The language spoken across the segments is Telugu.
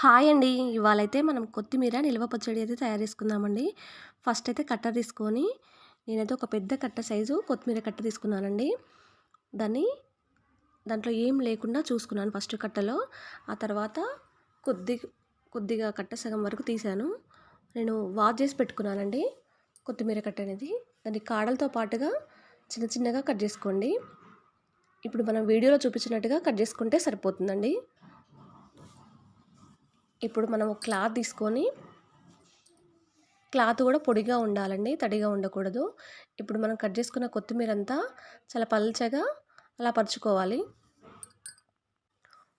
హాయ్ అండి. ఇవాళైతే మనం కొత్తిమీర నిల్వ పచ్చడి అయితే తయారు చేసుకుందామండి. ఫస్ట్ అయితే కట్ట తీసుకొని నేనైతే ఒక పెద్ద కట్ట సైజు కొత్తిమీర కట్ట తీసుకున్నానండి. దాన్ని దాంట్లో ఏం లేకుండా చూసుకున్నాను ఫస్ట్ కట్టలో ఆ తర్వాత కొద్ది కొద్దిగా కట్ట సగం వరకు తీశాను నేను వాష్ చేసి పెట్టుకున్నానండి కొత్తిమీర కట్ట అనేది. దాన్ని కాడలతో పాటుగా చిన్న చిన్నగా కట్ చేసుకోండి. ఇప్పుడు మనం వీడియోలో చూపించినట్టుగా కట్ చేసుకుంటే సరిపోతుందండి. ఇప్పుడు మనం ఒక క్లాత్ తీసుకొని క్లాత్ కూడా పొడిగా ఉండాలండి తడిగా ఉండకూడదు. ఇప్పుడు మనం కట్ చేసుకున్న కొత్తిమీర అంతా చాలా పల్చగా అలా పరుచుకోవాలి.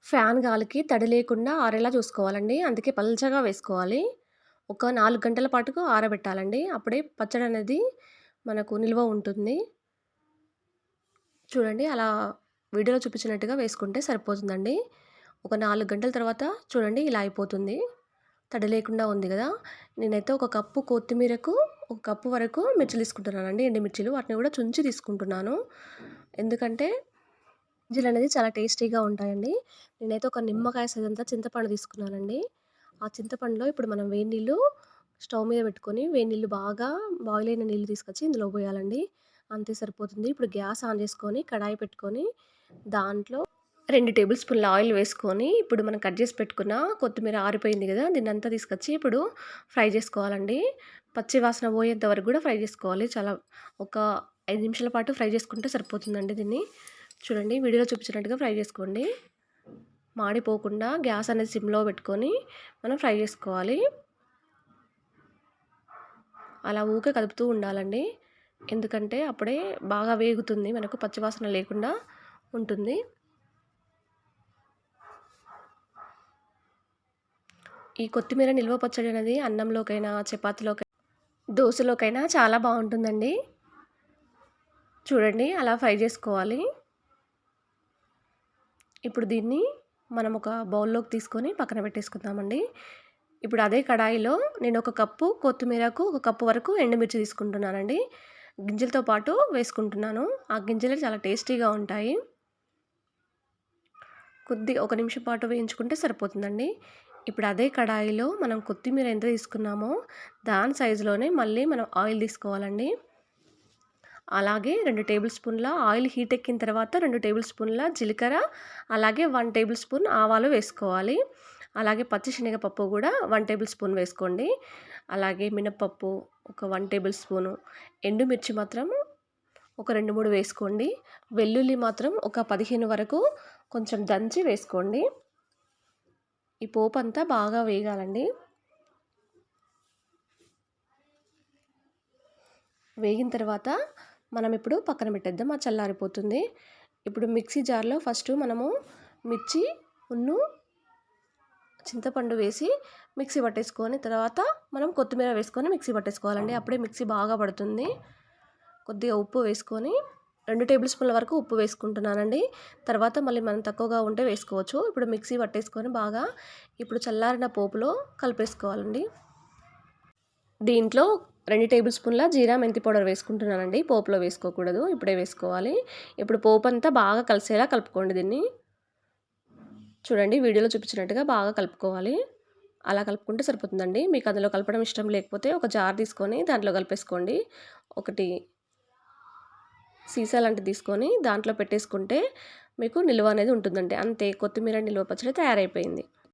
ఫ్యాన్ గాలికి తడి లేకుండా ఆరేలా చూసుకోవాలండి. అందుకే పల్చగా వేసుకోవాలి. ఒక నాలుగు గంటల పాటుకు ఆరబెట్టాలండి. అప్పుడే పచ్చడి అనేది మనకు నిల్వ ఉంటుంది. చూడండి అలా వీడియోలో చూపించినట్టుగా వేసుకుంటే సరిపోతుందండి. ఒక నాలుగు గంటల తర్వాత చూడండి ఇలా అయిపోతుంది. తడి లేకుండా ఉంది కదా. నేనైతే ఒక కప్పు కొత్తిమీరకు ఒక కప్పు వరకు మిర్చిలు తీసుకుంటున్నానండి. ఎండుమిర్చిలు వాటిని కూడా చుంచి తీసుకుంటున్నాను. ఎందుకంటే మిర్చిలు అనేది చాలా టేస్టీగా ఉంటాయండి. నేనైతే ఒక నిమ్మకాయ సైజంతా చింతపండు తీసుకున్నానండి. ఆ చింతపండులో ఇప్పుడు మనం వేడి నీళ్ళు స్టవ్ మీద పెట్టుకొని వేడి నీళ్ళు బాగా బాయిల్ అయిన నీళ్ళు తీసుకొచ్చి ఇందులో పోయాలండి. అంతే సరిపోతుంది. ఇప్పుడు గ్యాస్ ఆన్ చేసుకొని కడాయి పెట్టుకొని దాంట్లో రెండు టేబుల్ స్పూన్ల ఆయిల్ వేసుకొని ఇప్పుడు మనం కట్ చేసి పెట్టుకున్న కొత్తిమీర ఆరిపోయింది కదా దీన్ని అంతా తీసుకొచ్చి ఇప్పుడు ఫ్రై చేసుకోవాలండి. పచ్చి వాసన పోయేంత వరకు కూడా ఫ్రై చేసుకోవాలి. చాలా ఒక ఐదు నిమిషాల పాటు ఫ్రై చేసుకుంటే సరిపోతుందండి దీన్ని. చూడండి వీడియోలో చూపించినట్టుగా ఫ్రై చేసుకోండి. మాడిపోకుండా గ్యాస్ అనేది సిమ్లో పెట్టుకొని మనం ఫ్రై చేసుకోవాలి. అలా ఊకే కదుపుతూ ఉండాలండి. ఎందుకంటే అప్పుడే బాగా వేగుతుంది మనకు పచ్చివాసన లేకుండా ఉంటుంది. ఈ కొత్తిమీర నిల్వ పచ్చడి అనేది అన్నంలోకైనా చపాతీలోకైనా దోశలోకైనా చాలా బాగుంటుందండి. చూడండి అలా ఫ్రై చేసుకోవాలి. ఇప్పుడు దీన్ని మనం ఒక బౌల్లోకి తీసుకొని పక్కన పెట్టేసుకుందామండి. ఇప్పుడు అదే కడాయిలో నేను ఒక కప్పు కొత్తిమీరకు ఒక కప్పు వరకు ఎండుమిర్చి తీసుకుంటున్నానండి. గింజలతో పాటు వేసుకుంటున్నాను. ఆ గింజలు చాలా టేస్టీగా ఉంటాయి. కొద్ది ఒక నిమిషం పాటు వేయించుకుంటే సరిపోతుందండి. ఇప్పుడు అదే కడాయిలో మనం కొత్తిమీర ఎంత తీసుకున్నామో దాని సైజులోనే మళ్ళీ మనం ఆయిల్ తీసుకోవాలండి. అలాగే రెండు టేబుల్ స్పూన్ల ఆయిల్ హీట్ ఎక్కిన తర్వాత రెండు టేబుల్ స్పూన్ల జీలకర్ర అలాగే వన్ టేబుల్ స్పూన్ ఆవాలు వేసుకోవాలి. అలాగే పచ్చిశనగపప్పు కూడా వన్ టేబుల్ స్పూన్ వేసుకోండి. అలాగే మినప్పప్పు ఒక వన్ టేబుల్ స్పూను ఎండుమిర్చి మాత్రం ఒక రెండు మూడు వేసుకోండి. వెల్లుల్లి మాత్రం ఒక పదిహేను వరకు కొంచెం దంచి వేసుకోండి. ఈ పోపు అంతా బాగా వేగాలండి. వేగిన తర్వాత మనం ఇప్పుడు పక్కన పెట్టేద్దాం ఆ చల్లారిపోతుంది. ఇప్పుడు మిక్సీ జార్లో ఫస్ట్ మనము మిర్చి ఉన్ను చింతపండు వేసి మిక్సీ పట్టేసుకొని తర్వాత మనం కొత్తిమీర వేసుకొని మిక్సీ పట్టేసుకోవాలండి. అప్పుడే మిక్సీ బాగా పడుతుంది. కొద్దిగా ఉప్పు వేసుకొని రెండు టేబుల్ స్పూన్ల వరకు ఉప్పు వేసుకుంటున్నానండి. తర్వాత మళ్ళీ మనం తక్కువగా ఉంటే వేసుకోవచ్చు. ఇప్పుడు మిక్సీ పట్టేసుకొని బాగా ఇప్పుడు చల్లారిన పోపులో కలిపేసుకోవాలండి. దీంట్లో రెండు టేబుల్ స్పూన్ల జీరా మెంతి పౌడర్ వేసుకుంటున్నానండి. పోపులో వేసుకోకూడదు ఇప్పుడే వేసుకోవాలి. ఇప్పుడు పోపు అంతా బాగా కలిసేలా కలుపుకోండి దీన్ని. చూడండి వీడియోలో చూపించినట్టుగా బాగా కలుపుకోవాలి. అలా కలుపుకుంటే సరిపోతుందండి. మీకు అందులో కలపడం ఇష్టం లేకపోతే ఒక జార్ తీసుకొని దాంట్లో కలిపేసుకోండి. ఒకటి సీసా లాంటిది తీసుకొని దాంట్లో పెట్టేసుకుంటే మీకు నిల్వ అనేది ఉంటుందండి. అంతే కొత్తిమీర నిల్వ పచ్చడి తయారైపోయింది.